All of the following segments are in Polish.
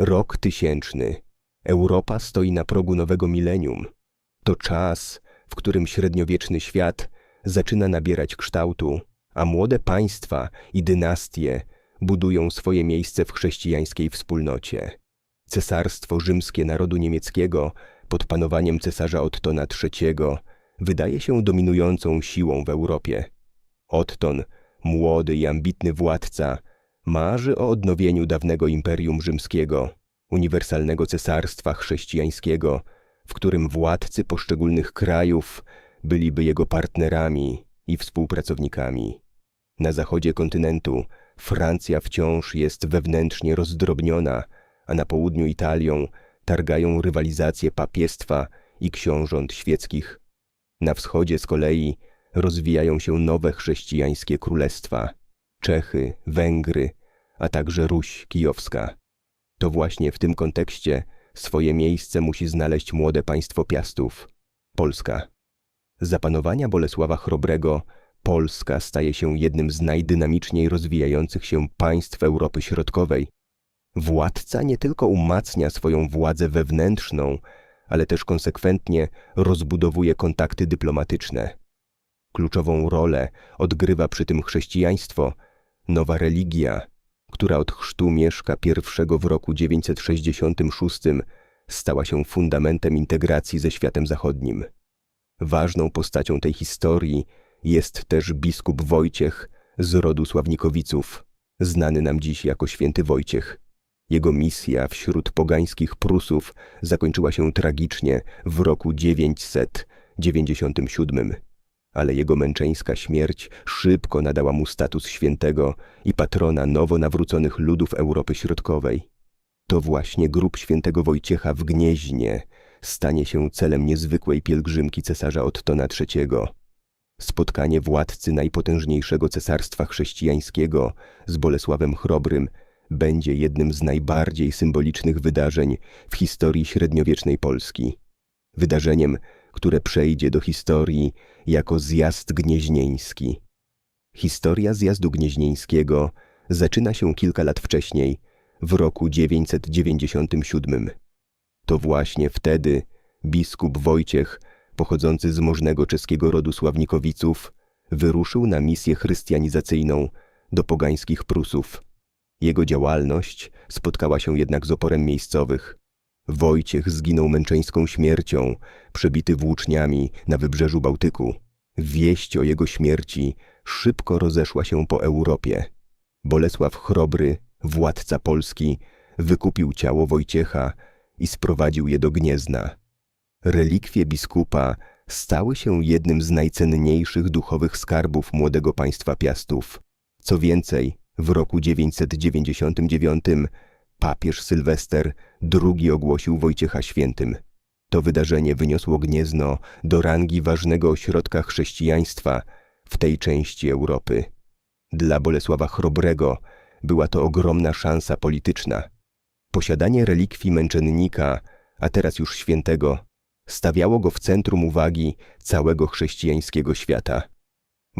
Rok tysięczny. Europa stoi na progu nowego milenium. To czas, w którym średniowieczny świat zaczyna nabierać kształtu, a młode państwa i dynastie budują swoje miejsce w chrześcijańskiej wspólnocie. Cesarstwo rzymskie narodu niemieckiego pod panowaniem cesarza Ottona III wydaje się dominującą siłą w Europie. Otton, młody i ambitny władca, marzy o odnowieniu dawnego imperium rzymskiego, uniwersalnego cesarstwa chrześcijańskiego, w którym władcy poszczególnych krajów byliby jego partnerami i współpracownikami. Na zachodzie kontynentu Francja wciąż jest wewnętrznie rozdrobniona, a na południu Italią targają rywalizacje papiestwa i książąt świeckich. Na wschodzie z kolei rozwijają się nowe chrześcijańskie królestwa Czechy, Węgry, a także Ruś Kijowska. To właśnie w tym kontekście swoje miejsce musi znaleźć młode państwo Piastów Polska. Za panowania Bolesława Chrobrego Polska staje się jednym z najdynamiczniej rozwijających się państw Europy Środkowej. Władca nie tylko umacnia swoją władzę wewnętrzną, ale też konsekwentnie rozbudowuje kontakty dyplomatyczne. Kluczową rolę odgrywa przy tym chrześcijaństwo, nowa religia, która od chrztu Mieszka I w roku 966 stała się fundamentem integracji ze światem zachodnim. Ważną postacią tej historii jest też biskup Wojciech z rodu Sławnikowiców, znany nam dziś jako święty Wojciech. Jego misja wśród pogańskich Prusów zakończyła się tragicznie w roku 997, ale jego męczeńska śmierć szybko nadała mu status świętego i patrona nowo nawróconych ludów Europy Środkowej. To właśnie grób świętego Wojciecha w Gnieźnie stanie się celem niezwykłej pielgrzymki cesarza Ottona III. Spotkanie władcy najpotężniejszego cesarstwa chrześcijańskiego z Bolesławem Chrobrym będzie jednym z najbardziej symbolicznych wydarzeń w historii średniowiecznej Polski. Wydarzeniem, które przejdzie do historii jako zjazd gnieźnieński. Historia zjazdu gnieźnieńskiego zaczyna się kilka lat wcześniej, w roku 997. To właśnie wtedy biskup Wojciech, pochodzący z możnego czeskiego rodu Sławnikowiców, wyruszył na misję chrystianizacyjną do pogańskich Prusów. Jego działalność spotkała się jednak z oporem miejscowych. Wojciech zginął męczeńską śmiercią, przebity włóczniami na wybrzeżu Bałtyku. Wieść o jego śmierci szybko rozeszła się po Europie. Bolesław Chrobry, władca Polski, wykupił ciało Wojciecha i sprowadził je do Gniezna. Relikwie biskupa stały się jednym z najcenniejszych duchowych skarbów młodego państwa Piastów. Co więcej, w roku 999 papież Sylwester II ogłosił Wojciecha świętym. To wydarzenie wyniosło Gniezno do rangi ważnego ośrodka chrześcijaństwa w tej części Europy. Dla Bolesława Chrobrego była to ogromna szansa polityczna. Posiadanie relikwii męczennika, a teraz już świętego, stawiało go w centrum uwagi całego chrześcijańskiego świata.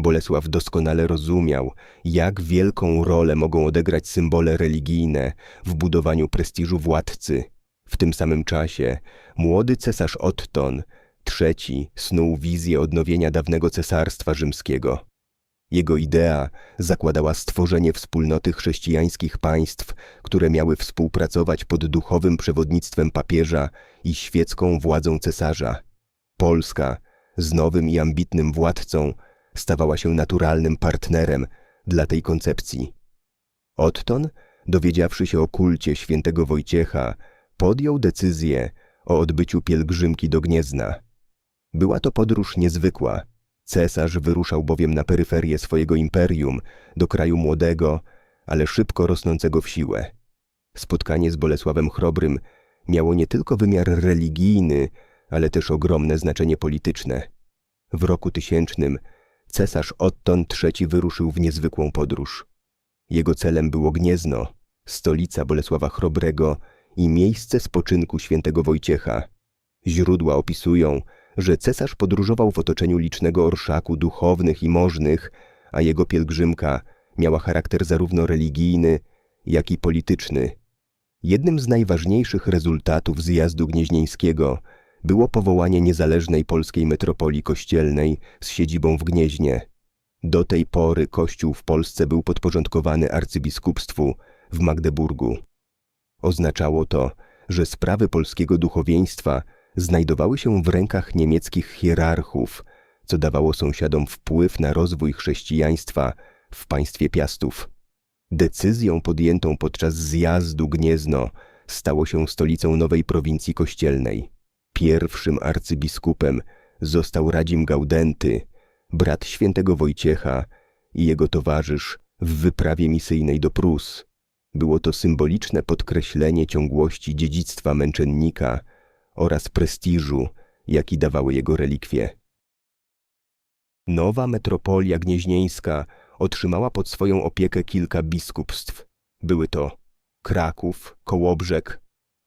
Bolesław doskonale rozumiał, jak wielką rolę mogą odegrać symbole religijne w budowaniu prestiżu władcy. W tym samym czasie młody cesarz Otton III snuł wizję odnowienia dawnego cesarstwa rzymskiego. Jego idea zakładała stworzenie wspólnoty chrześcijańskich państw, które miały współpracować pod duchowym przewodnictwem papieża i świecką władzą cesarza. Polska z nowym i ambitnym władcą stawała się naturalnym partnerem dla tej koncepcji. Otton, dowiedziawszy się o kulcie świętego Wojciecha, podjął decyzję o odbyciu pielgrzymki do Gniezna. Była to podróż niezwykła. Cesarz wyruszał bowiem na peryferię swojego imperium, do kraju młodego, ale szybko rosnącego w siłę. Spotkanie z Bolesławem Chrobrym miało nie tylko wymiar religijny, ale też ogromne znaczenie polityczne. W roku tysięcznym cesarz Otton III wyruszył w niezwykłą podróż. Jego celem było Gniezno, stolica Bolesława Chrobrego i miejsce spoczynku świętego Wojciecha. Źródła opisują, że cesarz podróżował w otoczeniu licznego orszaku duchownych i możnych, a jego pielgrzymka miała charakter zarówno religijny, jak i polityczny. Jednym z najważniejszych rezultatów zjazdu gnieźnieńskiego było powołanie niezależnej polskiej metropolii kościelnej z siedzibą w Gnieźnie. Do tej pory kościół w Polsce był podporządkowany arcybiskupstwu w Magdeburgu. Oznaczało to, że sprawy polskiego duchowieństwa znajdowały się w rękach niemieckich hierarchów, co dawało sąsiadom wpływ na rozwój chrześcijaństwa w państwie Piastów. Decyzją podjętą podczas zjazdu Gniezno stało się stolicą nowej prowincji kościelnej. Pierwszym arcybiskupem został Radzim Gaudenty, brat świętego Wojciecha i jego towarzysz w wyprawie misyjnej do Prus. Było to symboliczne podkreślenie ciągłości dziedzictwa męczennika oraz prestiżu, jaki dawały jego relikwie. Nowa metropolia gnieźnieńska otrzymała pod swoją opiekę kilka biskupstw. Były to Kraków, Kołobrzeg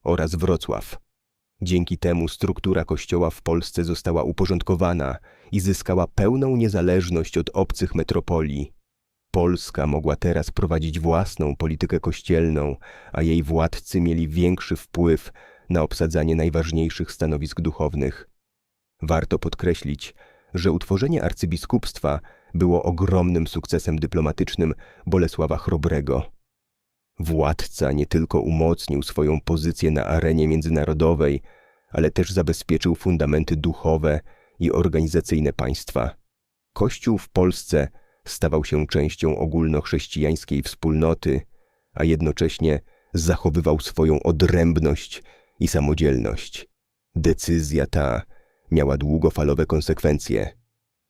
oraz Wrocław. Dzięki temu struktura kościoła w Polsce została uporządkowana i zyskała pełną niezależność od obcych metropolii. Polska mogła teraz prowadzić własną politykę kościelną, a jej władcy mieli większy wpływ na obsadzanie najważniejszych stanowisk duchownych. Warto podkreślić, że utworzenie arcybiskupstwa było ogromnym sukcesem dyplomatycznym Bolesława Chrobrego. Władca nie tylko umocnił swoją pozycję na arenie międzynarodowej, ale też zabezpieczył fundamenty duchowe i organizacyjne państwa. Kościół w Polsce stawał się częścią ogólnochrześcijańskiej wspólnoty, a jednocześnie zachowywał swoją odrębność i samodzielność. Decyzja ta miała długofalowe konsekwencje.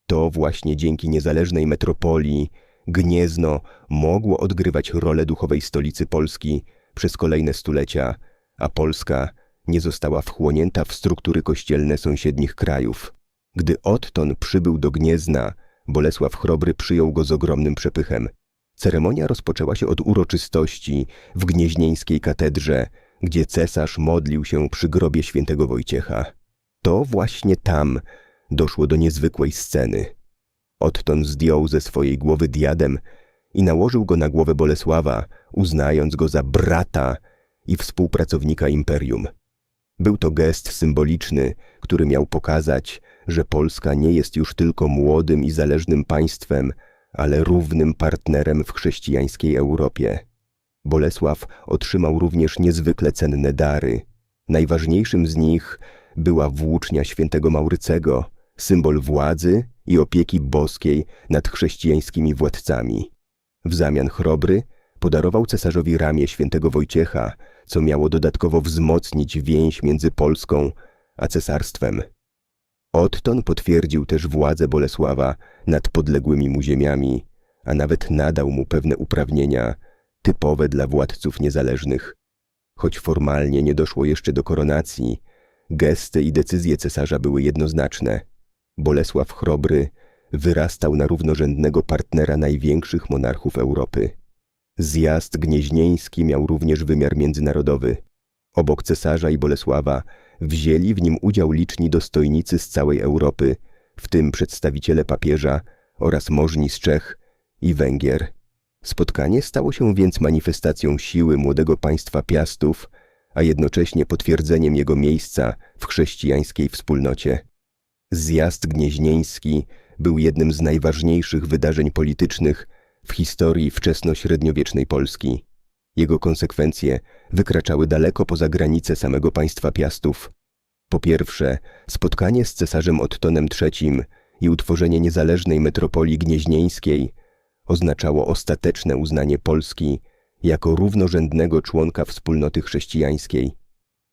To właśnie dzięki niezależnej metropolii Gniezno mogło odgrywać rolę duchowej stolicy Polski przez kolejne stulecia, a Polska nie została wchłonięta w struktury kościelne sąsiednich krajów. Gdy Otton przybył do Gniezna, Bolesław Chrobry przyjął go z ogromnym przepychem. Ceremonia rozpoczęła się od uroczystości w gnieźnieńskiej katedrze, gdzie cesarz modlił się przy grobie świętego Wojciecha. To właśnie tam doszło do niezwykłej sceny. Otton zdjął ze swojej głowy diadem i nałożył go na głowę Bolesława, uznając go za brata i współpracownika imperium. Był to gest symboliczny, który miał pokazać, że Polska nie jest już tylko młodym i zależnym państwem, ale równym partnerem w chrześcijańskiej Europie. Bolesław otrzymał również niezwykle cenne dary. Najważniejszym z nich była włócznia świętego Maurycego, symbol władzy i opieki boskiej nad chrześcijańskimi władcami. W zamian Chrobry podarował cesarzowi ramię świętego Wojciecha, co miało dodatkowo wzmocnić więź między Polską a cesarstwem. Otton potwierdził też władzę Bolesława nad podległymi mu ziemiami, a nawet nadał mu pewne uprawnienia typowe dla władców niezależnych. Choć formalnie nie doszło jeszcze do koronacji, gesty i decyzje cesarza były jednoznaczne. Bolesław Chrobry wyrastał na równorzędnego partnera największych monarchów Europy. Zjazd gnieźnieński miał również wymiar międzynarodowy. Obok cesarza i Bolesława wzięli w nim udział liczni dostojnicy z całej Europy, w tym przedstawiciele papieża oraz możni z Czech i Węgier. Spotkanie stało się więc manifestacją siły młodego państwa Piastów, a jednocześnie potwierdzeniem jego miejsca w chrześcijańskiej wspólnocie. Zjazd gnieźnieński był jednym z najważniejszych wydarzeń politycznych w historii wczesnośredniowiecznej Polski. Jego konsekwencje wykraczały daleko poza granice samego państwa Piastów. Po pierwsze, spotkanie z cesarzem Ottonem III i utworzenie niezależnej metropolii gnieźnieńskiej oznaczało ostateczne uznanie Polski jako równorzędnego członka wspólnoty chrześcijańskiej.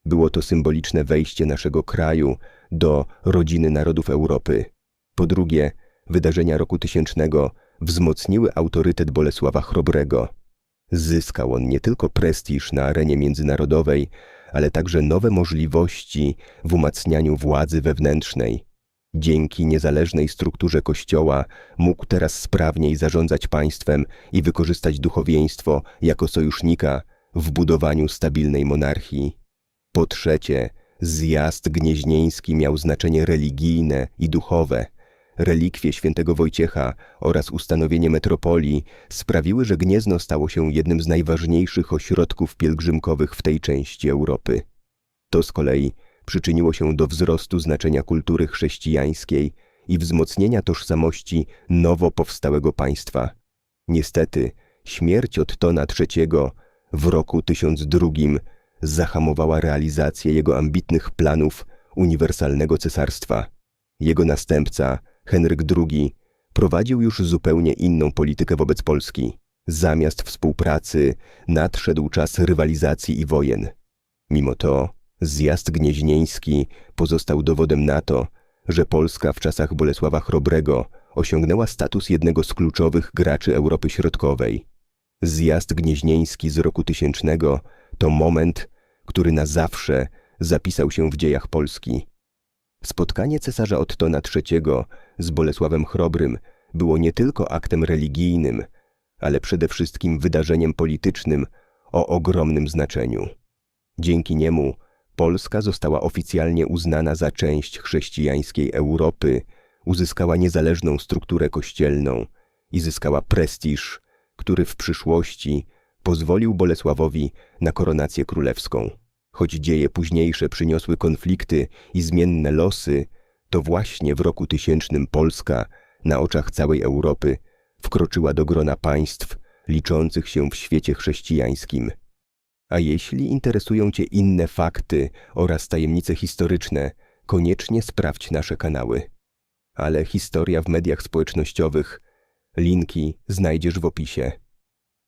Było to symboliczne wejście naszego kraju do rodziny narodów Europy. Po drugie, wydarzenia roku tysięcznego wzmocniły autorytet Bolesława Chrobrego. Zyskał on nie tylko prestiż na arenie międzynarodowej, ale także nowe możliwości w umacnianiu władzy wewnętrznej. Dzięki niezależnej strukturze Kościoła mógł teraz sprawniej zarządzać państwem i wykorzystać duchowieństwo jako sojusznika w budowaniu stabilnej monarchii. Po trzecie, zjazd gnieźnieński miał znaczenie religijne i duchowe – relikwie świętego Wojciecha oraz ustanowienie metropolii sprawiły, że Gniezno stało się jednym z najważniejszych ośrodków pielgrzymkowych w tej części Europy. To z kolei przyczyniło się do wzrostu znaczenia kultury chrześcijańskiej i wzmocnienia tożsamości nowo powstałego państwa. Niestety, śmierć Ottona III w roku 1002 zahamowała realizację jego ambitnych planów uniwersalnego cesarstwa. Jego następca, Henryk II, prowadził już zupełnie inną politykę wobec Polski. Zamiast współpracy nadszedł czas rywalizacji i wojen. Mimo to zjazd gnieźnieński pozostał dowodem na to, że Polska w czasach Bolesława Chrobrego osiągnęła status jednego z kluczowych graczy Europy Środkowej. Zjazd gnieźnieński z roku tysięcznego to moment, który na zawsze zapisał się w dziejach Polski. Spotkanie cesarza Ottona III z Bolesławem Chrobrym było nie tylko aktem religijnym, ale przede wszystkim wydarzeniem politycznym o ogromnym znaczeniu. Dzięki niemu Polska została oficjalnie uznana za część chrześcijańskiej Europy, uzyskała niezależną strukturę kościelną i zyskała prestiż, który w przyszłości pozwolił Bolesławowi na koronację królewską. Choć dzieje późniejsze przyniosły konflikty i zmienne losy, to właśnie w roku tysięcznym Polska, na oczach całej Europy, wkroczyła do grona państw liczących się w świecie chrześcijańskim. A jeśli interesują Cię inne fakty oraz tajemnice historyczne, koniecznie sprawdź nasze kanały. Ale historia w mediach społecznościowych, linki znajdziesz w opisie.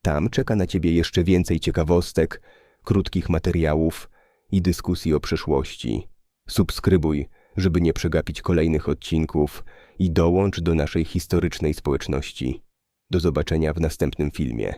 Tam czeka na Ciebie jeszcze więcej ciekawostek, krótkich materiałów i dyskusji o przeszłości. Subskrybuj, żeby nie przegapić kolejnych odcinków i dołącz do naszej historycznej społeczności. Do zobaczenia w następnym filmie.